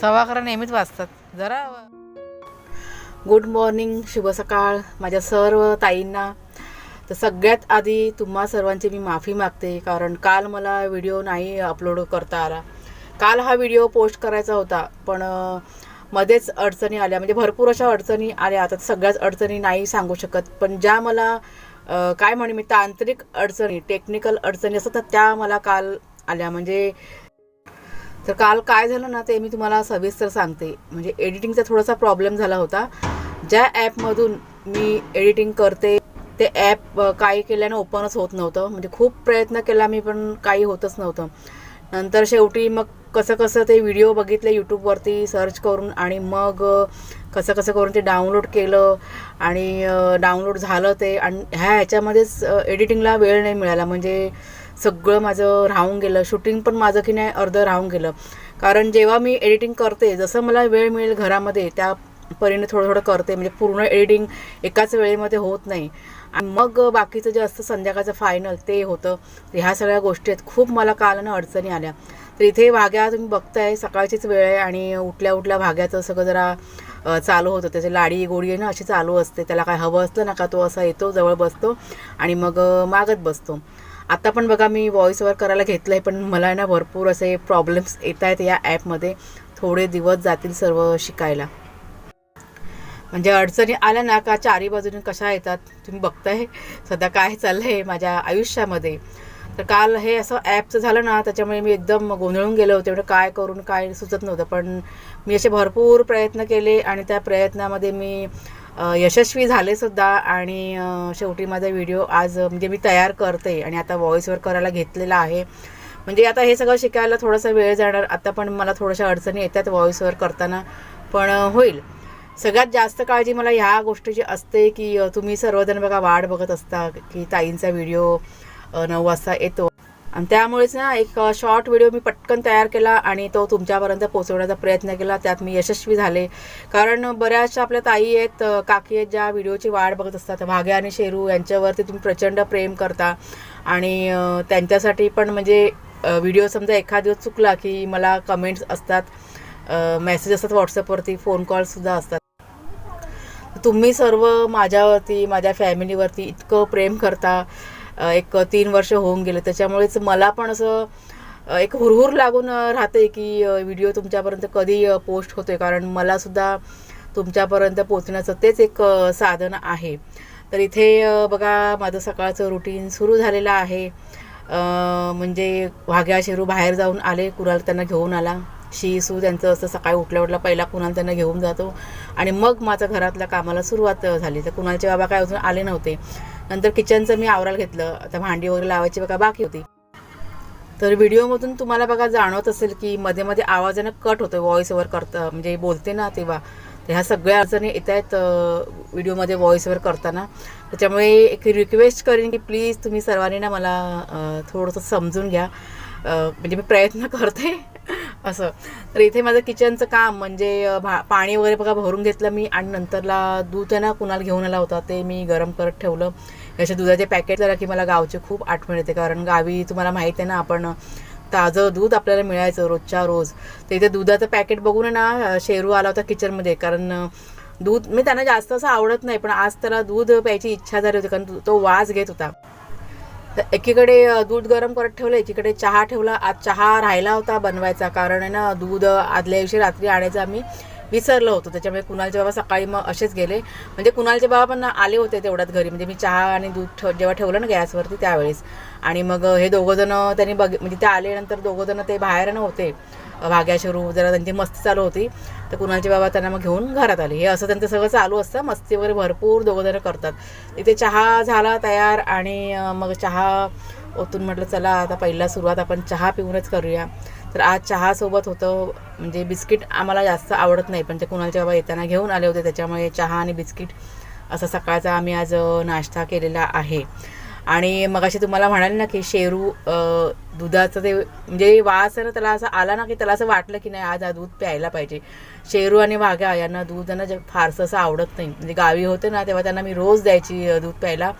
सव्वा अकरा नेहमीच वाचतात. जरा गुड मॉर्निंग शुभ सकाळ. माझ्या सर्व ताईंना. तर सगळ्यात आधी तुम्हा सर्वांची मी माफी मागते कारण काल मला व्हिडिओ नाही अपलोड करता आला. काल हा व्हिडिओ पोस्ट करायचा होता पण मध्येच अडचणी आल्या. म्हणजे भरपूर अशा अडचणी आल्या. आता सगळ्याच अडचणी नाही सांगू शकत पण ज्या मला काय म्हणे मी तांत्रिक अडचणी टेक्निकल अडचणी असतात त्या मला काल आल्या. म्हणजे तर काल काय झालं ना ते मी तुम्हाला सविस्तर सांगते. म्हणजे एडिटिंगचा थोडासा प्रॉब्लेम झाला होता. ज्या ॲपमधून मी एडिटिंग करते ते ॲप काही केल्यानं ओपनच होत नव्हतं. म्हणजे खूप प्रयत्न केला मी पण काही होतच नव्हतं. नंतर शेवटी मग कसं कसं ते व्हिडिओ बघितले यूट्यूबवरती सर्च करून आणि मग कसं कसं करून ते डाउनलोड केलं आणि डाउनलोड झालं ते. आणि ह्या ह्याच्यामध्येच एडिटिंगला वेळ नाही मिळाला. म्हणजे सगळं माझं राहून गेलं. शूटिंग पण माझं की नाही अर्धं राहून गेलं. कारण जेव्हा मी एडिटिंग करते जसं मला वेळ मिळेल घरामध्ये त्या परीने थोडं थोडं करते. म्हणजे पूर्ण एडिटिंग एकाच वेळेमध्ये होत नाही. आणि मग बाकीचं जे असतं संध्याकाळचं फायनल ते होतं. ह्या सगळ्या गोष्टी आहेत. खूप मला काल ना अडचणी आल्या. तर इथे भाग्या तुम्ही बघताय सकाळचीच वेळ आहे आणि उठल्या उठल्या भाग्याचं सगळं जरा चालू होतं. त्याची लाडी गोडी आहे ना अशी चालू असते. त्याला काय हवं असलं ना का तो असा येतो जवळ बसतो आणि मग मागत बसतो. आता पण बघा मी व्हॉइसवर करायला घेतलं आहे पण मला आहे ना भरपूर असे प्रॉब्लेम्स येत आहेत या ॲपमध्ये थोडे दिवस जातील सर्व शिकायला. म्हणजे अडचणी आल्या ना का चारी बाजूने कशा येतात तुम्ही बघताय. सध्या काय चाललं आहे माझ्या आयुष्यामध्ये. तर काल हे असं ॲपचं झालं ना त्याच्यामुळे मी एकदम गोंधळून गेलो होते. म्हणजे काय करून काय सुचत नव्हतं. पण मी असे भरपूर प्रयत्न केले आणि त्या प्रयत्नामध्ये मी यशस्वी झाले सुद्धा आणि शेवटी माझा व्हिडिओ आज म्हणजे मी तयार करते आणि आता व्हॉईसवर करायला घेतलेला आहे. म्हणजे आता हे सगळं शिकायला थोडासा वेळ जाणार. आता पण मला थोड्याशा अडचणी येतात व्हॉईसवर करताना. पण होईल. सगळ्यात जास्त काळजी मला ह्या गोष्टीची असते की तुम्ही सर्वजण बघा वाट बघत असता की ताईंचा व्हिडिओ नऊ वाजता येतो. आणि त्यामुळेच ना एक शॉर्ट व्हिडिओ मी पटकन तयार केला आणि तो तुमच्यापर्यंत पोहोचवण्याचा प्रयत्न केला. त्यात मी यशस्वी झाले. कारण बऱ्याचशा आपल्या ताई आहेत काकी आहेत ज्या व्हिडिओची वाट बघत असतात. भाग्या आणि शेरू यांच्यावरती तुम्ही प्रचंड प्रेम करता. आणि त्यांच्यासाठी पण म्हणजे व्हिडिओ समजा एखाद दिवस चुकला की मला कमेंट्स असतात मेसेज असतात व्हॉट्सअपवरती फोन कॉलसुद्धा असतात. तुम्ही सर्व माझ्यावरती माझ्या फॅमिलीवरती इतकं प्रेम करता. एक तीन वर्ष होऊन गेले. त्याच्यामुळेच मला पण असं एक हुरहुर लागून राहते की व्हिडिओ तुमच्यापर्यंत कधी पोस्ट होतोय. कारण मला सुद्धा तुमच्यापर्यंत पोचण्याचं तेच एक साधन आहे. तर इथे बघा माझं सकाळचं रुटीन सुरू झालेलं आहे. म्हणजे वाघ्या शेरू बाहेर जाऊन आले. कुणाल त्यांना घेऊन आला. शी सू त्यांचं असं सकाळी उठल्या उठला पहिला कुणाल त्यांना घेऊन जातो. आणि मग माझं घरातल्या कामाला सुरुवात झाली. तर कुणालचे बाबा काय अजून आले नव्हते. नंतर किचनचं मी आवरायला घेतलं. आता भांडी वगैरे लावायची बघा बाकी होती. तर व्हिडिओमधून तुम्हाला बघा जाणवत असेल की मध्ये मध्ये आवाजानं कट होतो व्हॉइस ओव्हर करता म्हणजे बोलते ना तेव्हा. तर ह्या सगळ्या अडचणी येत आहेत व्हिडिओमध्ये व्हॉइस ओव्हर करताना. त्याच्यामुळे एक रिक्वेस्ट करेन की प्लीज तुम्ही सर्वांनी ना मला थोडंसं समजून घ्या. म्हणजे मी प्रयत्न करते. असं. तर इथे माझं किचनचं काम म्हणजे भा पाणी वगैरे बघा भरून घेतलं मी आणि नंतरला दूध आहे ना कुणाला घेऊन आला होता ते मी गरम करत ठेवलं. असे दुधाचे पॅकेट जरा की मला गावचे खूप आठवण येते. कारण गावी तुम्हाला माहीत आहे ना आपण ताजं दूध आपल्याला मिळायचं रोजच्या रोज. तर इथे दुधाचं पॅकेट बघून आहे ना शेरू आला होता किचनमध्ये कारण दूध मी त्यांना जास्त असं आवडत नाही पण आज त्याला दूध प्यायची इच्छा झाली होती कारण तो वास घेत होता. तर एकीकडे दूध गरम करत ठेवलं एकीकडे चहा ठेवला. आज चहा राहिला होता बनवायचा. कारण आहे ना दूध आदल्या दिवशी रात्री आणायचं आम्ही. विसरलं होतं. त्याच्यामुळे कुणालचे बाबा सकाळी मग असेच गेले. म्हणजे कुणालचे बाबा पण आले होते तेवढ्यात घरी. म्हणजे मी चहा आणि दूध ठेव जेव्हा ठेवलं ना गॅसवरती त्यावेळेस. आणि मग हे दोघंजणं त्यांनी बघ म्हणजे ते आल्यानंतर दोघंजणं ते बाहेर ना होते. अ, भाग्या जरा त्यांची मस्ती चालू होती. तर कुणालचे बाबा त्यांना मग घेऊन घरात आले. हे असं त्यांचं सगळं चालू असतं. मस्ती वगैरे भरपूर दोघंजणं करतात. इथे चहा झाला तयार आणि मग चहा ओतून म्हटलं चला आता पहिला सुरुवात आपण चहा पिऊनच करूया. तर आज चहासोबत होतं म्हणजे बिस्किट आम्हाला जास्त आवडत नाही पण ते कुणालचे बाबा येताना घेऊन आले होते त्याच्यामुळे चहा आणि बिस्किट असा सकाळचा आम्ही आज नाश्ता केलेला आहे. आणि मग अशी तुम्हाला म्हणाले ना की शेरू दुधाचं ते म्हणजे वास आहे ना त्याला असं आला ना की त्याला असं वाटलं की नाही आज हा दूध प्यायला पाहिजे. शेरू आणि वाघ्या यांना दूध त्यांना जे फारसं असं आवडत नाही. म्हणजे गावी होते ना तेव्हा त्यांना मी रोज द्यायची दूध प्यायला.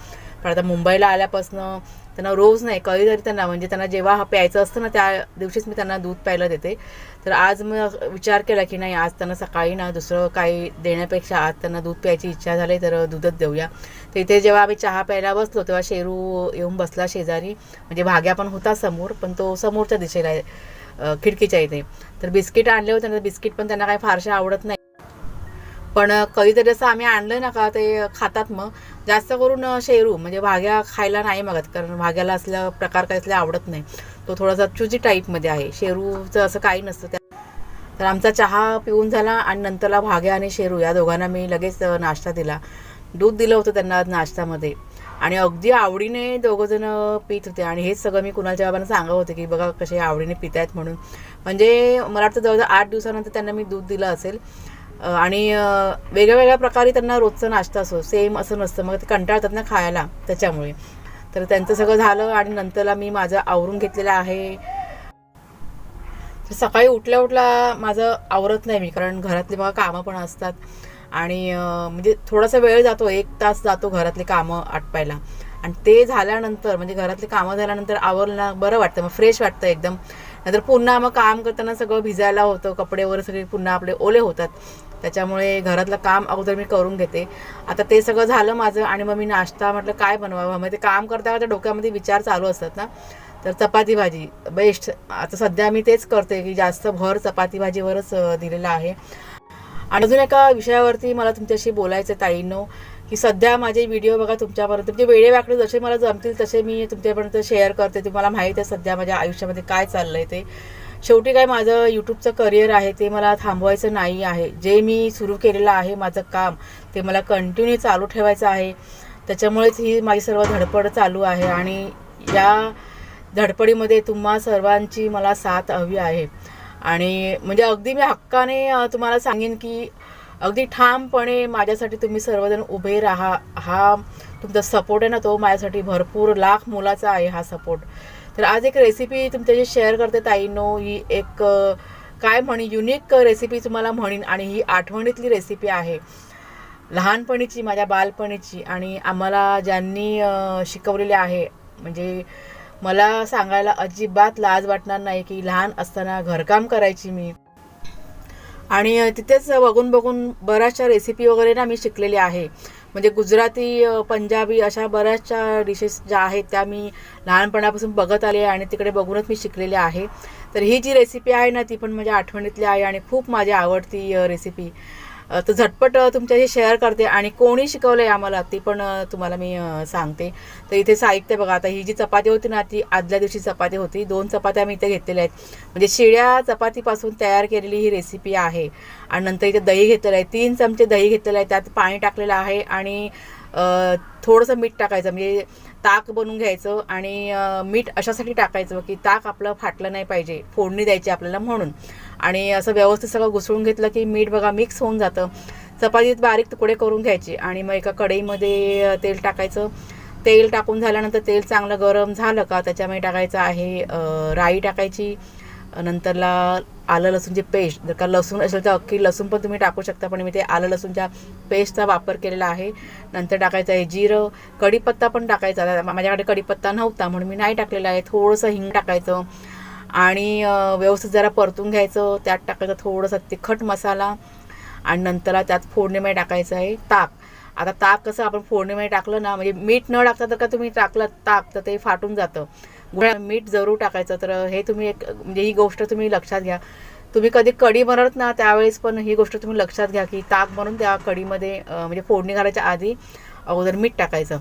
पण आता मुंबईला आल्यापासनं त्यांना रोज नाही कधीतरी त्यांना म्हणजे त्यांना जेव्हा हा प्यायचं असतं ना त्या दिवशीच मी त्यांना दूध प्यायला देते. तर आज मग विचार केला की नाही आज त्यांना सकाळी ना दुसरं काही देण्यापेक्षा आज त्यांना दूध प्यायची इच्छा झाली तर दूधच देऊया. तर इथे जेव्हा आम्ही चहा प्यायला बसलो तेव्हा शेरू येऊन बसला शेजारी. म्हणजे भाग्या पण होता समोर पण तो समोरच्या दिशेला आहे खिडकीच्या इथे. तर बिस्किट आणले होते ना बिस्किट पण त्यांना काही फारसे आवडत नाही. पण कधीतरी असं आम्ही आणलं ना का ते खातात मग. जास्त करून शेरू म्हणजे भाग्या खायला नाही मागत कारण भाग्याला असल्या प्रकार काही असले आवडत नाही. तो थोडासा चुजी टाईपमध्ये आहे. शेरूचं असं काही नसतं त्या तर आमचा चहा पिऊन झाला आणि नंतरला भाग्या आणि शेरू या दोघांना मी लगेच नाश्ता दिला. दूध दिलं होतं त्यांना आज नाश्त्यामध्ये. आणि अगदी आवडीने दोघंजणं पित होते. आणि हेच सगळं मी कुणाच्या बाबांना सांगत होते की बघा कसे आवडीने पित आहेत म्हणून. म्हणजे मला वाटतं जवळजवळ आठ दिवसानंतर त्यांना मी दूध दिलं असेल. आणि वेगळ्या वेगळ्या प्रकारे त्यांना रोजचा नाश्ता असो सेम असं नसतं. मग ते कंटाळतात ना खायला त्याच्यामुळे. तर त्यांचं सगळं झालं आणि नंतरला मी माझं आवरून घेतलेलं आहे. तर सकाळी उठल्या उठल्या माझं आवरत नाही मी कारण घरातली मला कामं पण असतात. आणि म्हणजे थोडासा वेळ जातो एक तास जातो घरातली कामं आटपायला. आणि ते झाल्यानंतर म्हणजे घरातली कामं झाल्यानंतर आवरला बरं वाटतं मग फ्रेश वाटतं एकदम. नंतर पुन्हा मग काम करताना सगळं भिजायला होतं कपडे वगैरे सगळे पुन्हा आपले ओले होतात. त्याच्यामुळे घरातलं काम अगोदर मी करून घेते. आता ते सगळं झालं माझं आणि मग मी नाश्ता म्हटलं काय बनवावं? मग ते काम करता करता डोक्यामध्ये विचार चालू असतात ना. तर चपाती भाजी बेस्ट आता सध्या मी तेच करते की जास्त भर चपाती भाजीवरच दिलेला दिलेलं आहे. आणि अजून एका विषयावरती मला तुमच्याशी बोलायचं आहे, ताईंनो की सध्या माझे व्हिडिओ बघा तुमच्यापर्यंत म्हणजे वेळेवाकडे जसे मला जमतील तसे मी तुमच्यापर्यंत शेअर करते. तुम्हाला माहीत आहे सध्या माझ्या आयुष्यामध्ये काय चाललं आहे ते. शेवटी काय माझं यूट्यूबचं करिअर आहे ते मला थांबवायचं नाही आहे. जे मी सुरू केलेलं आहे माझं काम ते मला कंटिन्यू चालू ठेवायचं आहे. त्याच्यामुळेच ही माझी सर्व धडपड चालू आहे आणि या धडपडीमध्ये तुम्हा सर्वांची मला साथ हवी आहे. आणि म्हणजे अगदी मी हक्काने तुम्हाला सांगेन की अगदी ठामपणे माझ्यासाठी तुम्ही सर्वजण उभे राहा. हा तुमचा सपोर्ट आहे ना तो माझ्यासाठी भरपूर लाख मोलाचा आहे हा सपोर्ट तर आज एक रेसिपी तुमच्याशी शेअर करते ताईनो ही एक काय म्हणी युनिक रेसिपी तुम्हाला म्हणीन आणि ही आठवणीतली रेसिपी आहे. लहानपणीची माझ्या बालपणीची आणि आम्हाला ज्यांनी शिकवलेली शिकवलेले आहे म्हणजे मला सांगायला अजिबात लाज वाटणार नाही की लहान असताना घरकाम करायची मी. आणि तिथेच बघून बघून बऱ्याचशा रेसिपी वगैरे ना मी शिकलेली आहे. म्हणजे गुजराती पंजाबी अशा बऱ्याचशा डिशेस ज्या आहेत त्या मी लहानपणापासून बघत आले आणि तिकडे बघूनच मी शिकलेले आहे. तर ही जी रेसिपी आहे ना ती पण माझ्या आठवणीतली आहे आणि खूप माझी आवडती रेसिपी तर झटपट तुमच्याशी शेअर करते आणि कोणी शिकवलं आहे आम्हाला ती पण तुम्हाला मी सांगते. तर इथे साहित्य बघा आता ही जी चपाती होती ना ती आदल्या दिवशी चपाती होती. दोन चपात्या मी इथे घेतलेल्या आहेत. म्हणजे शिळ्या चपातीपासून तयार केलेली ही रेसिपी आहे. आणि नंतर इथे दही घेतलेलं आहे. तीन चमचे दही घेतलेलं आहे. त्यात पाणी टाकलेलं आहे आणि थोडंसं मीठ टाकायचं. म्हणजे ताक बनवून घ्यायचं आणि मीठ अशासाठी टाकायचं की ताक आपलं फाटलं नाही पाहिजे फोडणी द्यायची आपल्याला म्हणून. आणि असं व्यवस्थित सगळं घुसळून घेतलं की मीठ बघा मिक्स होऊन जातं. चपातीत बारीक तुकडे करून घ्यायचे आणि मग एका कढईमध्ये तेल टाकायचं. तेल टाकून झाल्यानंतर तेल चांगलं गरम झालं का त्याच्यामध्ये टाकायचं आहे राई टाकायची. नंतरला आलं लसूणची पेस्ट. जर का लसूण असेल तर अख्खी लसूण पण तुम्ही टाकू शकता पण मी ते आलं लसूणच्या पेस्टचा वापर केलेला आहे. नंतर टाकायचं आहे जिरं. कढीपत्ता पण टाकायचा माझ्याकडे कढीपत्ता नव्हता म्हणून मी नाही टाकलेला आहे. थोडंसं हिंग टाकायचं आणि व्यवस्थित जरा परतून घ्यायचं. त्यात टाकायचं थोडंसं तिखट मसाला आणि नंतरला त्यात फोडणीमध्ये टाकायचं आहे ताक. आता ताक कसं आपण फोडणीमध्ये टाकलं ना म्हणजे मीठ न टाकता तर का तुम्ही टाकलं ताक तर ते फाटून जातं. गुळा मीठ जरूर टाकायचं. तर हे तुम्ही एक म्हणजे ही गोष्ट तुम्ही लक्षात घ्या. तुम्ही कधी कढी बनवत ना त्यावेळेस पण ही गोष्ट तुम्ही लक्षात घ्या की ताक बनवून त्या कढीमध्ये म्हणजे फोडणी घालायच्या आधी अगोदर मीठ टाकायचं.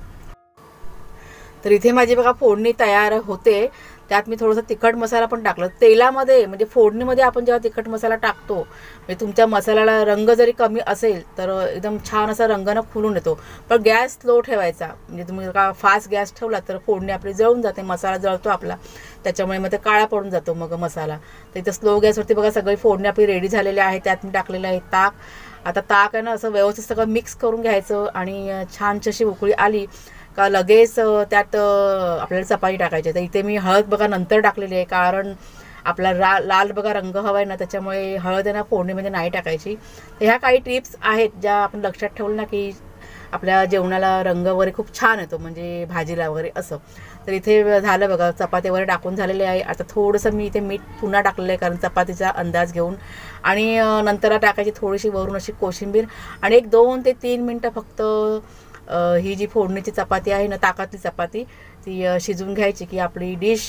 तर इथे माझी बघा फोडणी तयार होते. त्यात मी थोडंसं तिखट मसाला पण टाकला. तेलामध्ये म्हणजे फोडणीमध्ये आपण जेव्हा तिखट मसाला टाकतो म्हणजे तुमच्या मसाल्याला रंग जरी कमी असेल तर एकदम छान असा रंगानं फुलून येतो. पण गॅस स्लो ठेवायचा. म्हणजे तुम्ही जर का फास्ट गॅस ठेवला तर फोडणी आपली जळून जाते मसाला जळतो आपला. त्याच्यामुळे मग ते काळा पडून जातो मग मसाला. तर इथं स्लो गॅसवरती बघा सगळी फोडणी आपली रेडी झालेली आहे. त्यात मी टाकलेलं आहे ताक. आता ताक आहे ना असं व्यवस्थित सगळं मिक्स करून घ्यायचं आणि छान छानशी उकळी आली. का लगेच त्यात आपल्याला चपाती टाकायची. तर इथे मी हळद बघा नंतर टाकलेली आहे कारण आपला रा लाल बघा रंग हवा आहे ना त्याच्यामुळे हळद आहे ना फोडणीमध्ये नाही टाकायची. तर ह्या काही टिप्स आहेत ज्या आपण लक्षात ठेवलं ना की आपल्या जेवणाला रंग वगैरे खूप छान येतो म्हणजे भाजीला वगैरे असं. तर इथे झालं बघा चपाती वगैरे टाकून झालेले आहे. आता थोडंसं मी इथे मीठ पुन्हा टाकलेलं आहे कारण चपातीचा अंदाज घेऊन. आणि नंतर टाकायची थोडीशी वरून अशी कोशिंबीर. आणि एक दोन ते तीन मिनटं फक्त ही जी फोडणीची चपाती आहे ना ताकातली चपाती ती शिजून शिजवून घ्यायची की आपली डिश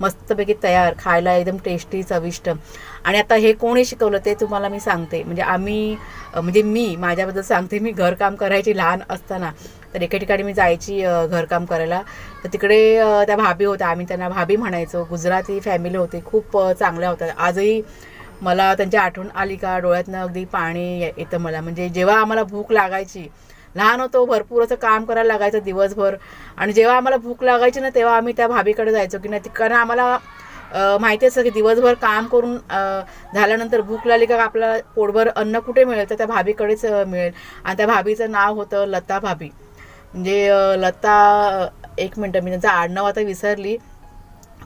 मस्तपैकी तयार खायला एकदम टेस्टी चविष्ट. आणि आता हे कोणी शिकवलं ते तुम्हाला मी सांगते. म्हणजे आम्ही म्हणजे मी माझ्याबद्दल सांगते मी घरकाम करायची लहान असताना. तर एके ठिकाणी मी जायची घरकाम करायला. तर तिकडे त्या भाभी होत्या. आम्ही त्यांना भाभी म्हणायचो. गुजराती फॅमिली होती. खूप चांगल्या होत्या. आजही मला त्यांची आठवण आली का? डोळ्यातनं अगदी पाणी येतं मला. म्हणजे जेव्हा आम्हाला भूक लागायची लहान होतो भरपूर असं काम करायला लागायचं दिवसभर. आणि जेव्हा आम्हाला भूक लागायची ना तेव्हा आम्ही त्या भाभीकडे जायचो की नाही कारण आम्हाला माहिती असतं की दिवसभर काम करून झाल्यानंतर भूक लागली का आपल्याला पोटभर अन्न कुठे मिळेल? तर त्या भाभीकडेच मिळेल. आणि त्या भाभीचं नाव होतं लता भाभी. म्हणजे लता एक मिनटं मी त्यांचं आडनाव आता विसरली.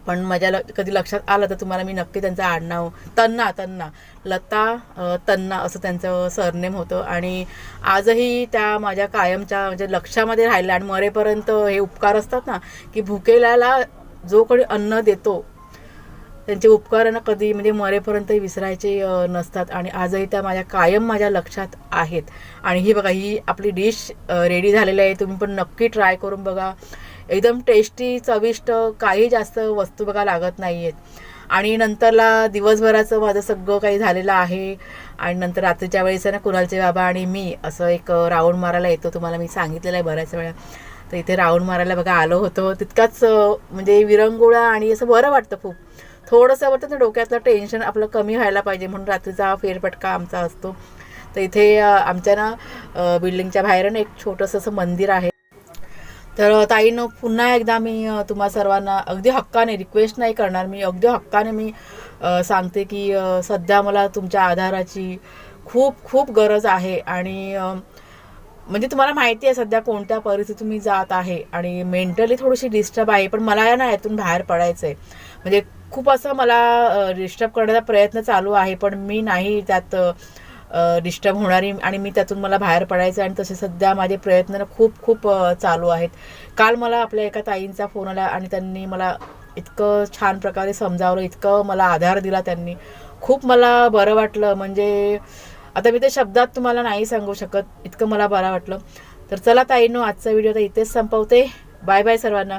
पण माझ्या ल कधी लक्षात आलं तर तुम्हाला मी नक्की त्यांचं आडनाव तन्ना तन्ना लता तन्ना असं त्यांचं सरनेम होतं. आणि आजही त्या माझ्या कायमच्या म्हणजे लक्षामध्ये राहिल्या आणि मरेपर्यंत हे उपकार असतात ना की भुकेल्याला जो कोणी अन्न देतो त्यांचे उपकारांना कधी म्हणजे मरेपर्यंत विसरायचे नसतात. आणि आजही त्या माझ्या कायम माझ्या लक्षात आहेत. आणि ही बघा ही आपली डिश रेडी झालेली आहे. तुम्ही पण नक्की ट्राय करून बघा. एकदम टेस्टी चविष्ट काही जास्त वस्तू बघा लागत नाही आहेत आणि नंतरला दिवसभराचं माझं सगळं काही झालेलं आहे. आणि नंतर रात्रीच्या वेळेस आहे ना कुणालचे बाबा आणि मी असं एक राऊंड मारायला येतो तुम्हाला मी सांगितलेलं आहे बऱ्याच वेळा. तर इथे राऊंड मारायला बघा आलो होतो. तितकाच म्हणजे विरंगुळा आणि असं बरं वाटतं खूप. थोडंसं वाटतं ना डोक्यातलं टेन्शन आपलं कमी व्हायला पाहिजे म्हणून रात्रीचा फेरफटका आमचा असतो. तर इथे आमच्या ना बिल्डिंगच्या बाहेर ना एक छोटंसं असं मंदिर आहे. तर ताईनं पुन्हा एकदा मी तुम्हा सर्वांना अगदी हक्काने रिक्वेस्ट नाही करणार मी अगदी हक्काने मी सांगते की सध्या मला तुमच्या आधाराची खूप खूप गरज आहे आणि म्हणजे तुम्हाला माहिती आहे सध्या कोणत्या परिस्थितीतून मी जात आहे आणि मेंटली थोडीशी डिस्टर्ब आहे पण मला या ना यातून बाहेर पडायचं आहे म्हणजे खूप असं मला डिस्टर्ब करण्याचा प्रयत्न चालू आहे पण मी नाही त्यात डिस्टर्ब होणारी आणि मी त्यातून मला बाहेर पडायचं आणि तसे सध्या माझे प्रयत्न खूप खूप चालू आहेत. काल मला आपल्या एका ताईंचा फोन आला आणि त्यांनी मला इतकं छान प्रकारे समजावलं इतकं मला आधार दिला त्यांनी. खूप मला बरं वाटलं. म्हणजे आता मी ते शब्दात तुम्हाला नाही सांगू शकत इतकं मला बरं वाटलं. तर चला ताईंनो आजचा व्हिडिओ तर इथेच संपवते. बाय बाय सर्वांना.